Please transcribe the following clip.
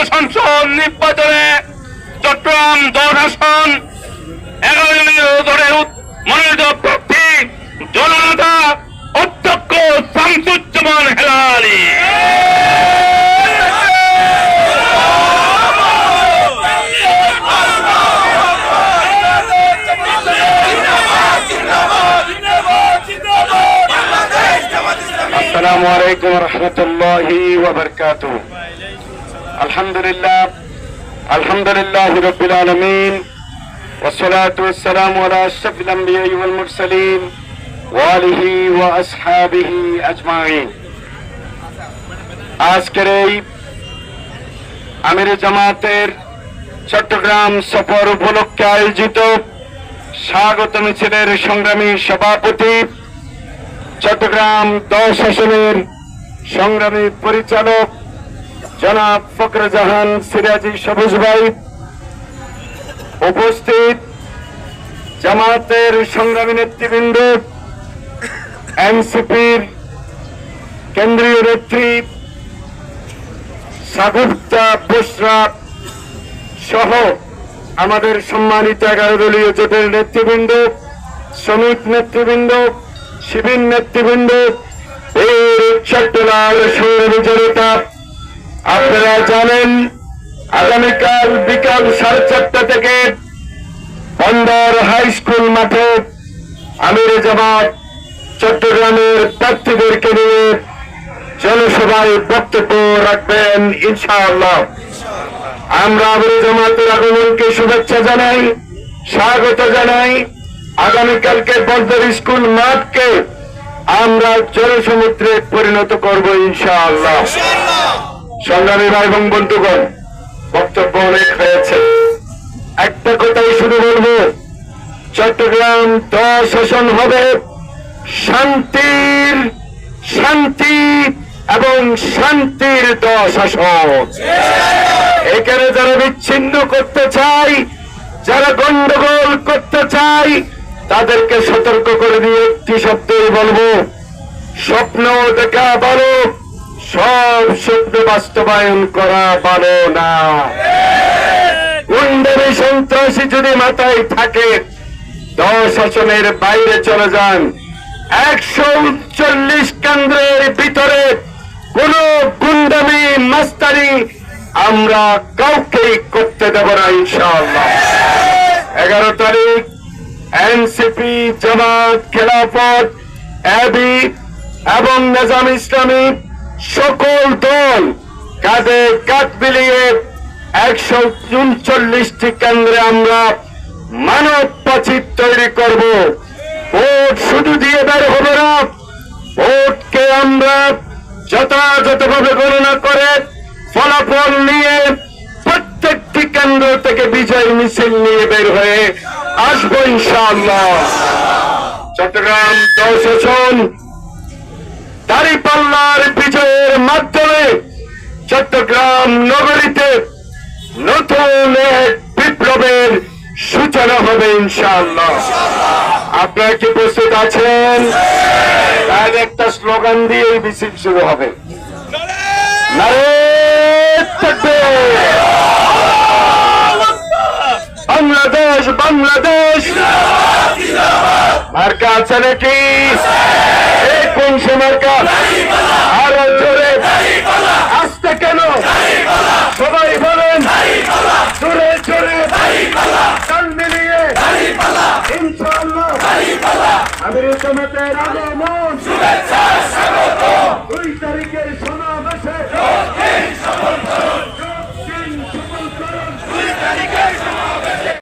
সংসদ নির্বাচনে চট্টগ্রাম দশ আসন এগারো জনের ধরে উত- মনোনীত প্রার্থী জননেতা অধ্যক্ষ শামসুজ্জামান হেলালি السلام عليكم ورحمة الله وبركاته الحمد لله الحمد لله رب العالمين والصلاة والسلام على أشرف الأنبياء والمرسلين وآله وأصحابه أجمعين আজকের এই আমির জামাতের চট্টগ্রাম সফর উপলক্ষে আয়োজিত স্বাগত মিছিলের সংগ্রামী সভাপতি চট্টগ্রাম দশ আসনের সংগ্রামী পরিচালক জনাব ফখরজাহান সিরাজি সবুজ ভাই উপস্থিত জামাতের সংগ্রামী নেতৃবৃন্দ, এনসিপির কেন্দ্রীয় নেত্রী সাগুপ্তা বুসরা সহ আমাদের সম্মানিত এগারো দলীয় জোটের নেতৃবৃন্দ, শ্রমিক নেতৃবৃন্দ, শিবির নেতৃবৃন্দ, এই চট্টলাল সৌর জনতা আপনারা জানেন, আগামীকাল বিকাল সাড়ে চারটা থেকে বন্দর হাই স্কুল মাঠে আমির জামাত চট্টগ্রামের প্রার্থীদেরকে নিয়ে জনসভায় বক্তব্য রাখবেন, ইনশাআল্লাহ। আমরা আমির জামাতের আগমনকে শুভেচ্ছা জানাই, স্বাগত জানাই। আগামীকালকে বন্দর স্কুল মাঠকে আমরা জনসমুদ্রে পরিণত করব, ইনশাআল্লাহ। সংগ্রামী ভাই এবং বন্ধুগণ, বক্তব্য অনেক হয়েছে। একটা কথাই শুরু বলব, চট্টগ্রাম শাসন হবে শান্তির শান্তি এবং শান্তির দশ আসন এখানে যারা বিচ্ছিন্ন করতে চাই যারা গন্ডগোল করতে চাই তাদেরকে সতর্ক করে দিয়ে একটি শব্দই বলব, স্বপ্ন দেখা ভালো সব স্বপ্ন বাস্তবায়ন করা ভালো না। গুন্ডামি সন্ত্রাসী যদি মাথায় থাকে, দশ আসনের বাইরে চলে যান। একশো উনচল্লিশ কেন্দ্রের ভিতরে কোন গুন্ডামি মাস্তারি আমরা কাউকেই করতে দেব না, ইনশাআল্লাহ। এগারো তারিখ, এনসিপি জামাত খেলাফত, এবি এবং নিজাম ইসলামী সকল দল কাঁধে কাঁধ মিলিয়ে একশো উনচল্লিশটি কেন্দ্রে আমরা মানব প্রাচীর তৈরি করব। ভোট শুধু দিয়ে বের হবে না, ভোটকে আমরা যথাযথভাবে গণনা করে ফলাফল নিয়ে প্রত্যেকটি কেন্দ্র থেকে বিজয় মিছিল নিয়ে বের হয়ে আসব ইনশাআল্লাহ। চট্টগ্রাম দশ দাঁড়িপাল্লার বিজয়ের মাধ্যমে চট্টগ্রাম নগরীতে নতুন এক বিপ্লবের সূচনা হবে, ইনশাআল্লাহ। আপনারা কি প্রস্তুত আছেন? তাহলে একটা স্লোগান দিয়ে মিছিল শুরু হবে। বাংলাদেশ বাংলাদেশ! মার্কা আছে নাকি? সে মার্কা আরও জোরে। আসতে কেন? সবাই বলেন। জোরে জোরে কান মিলিয়ে। ইনশাল্লাহ আমির জামাতের আগমন। দুই তারিখের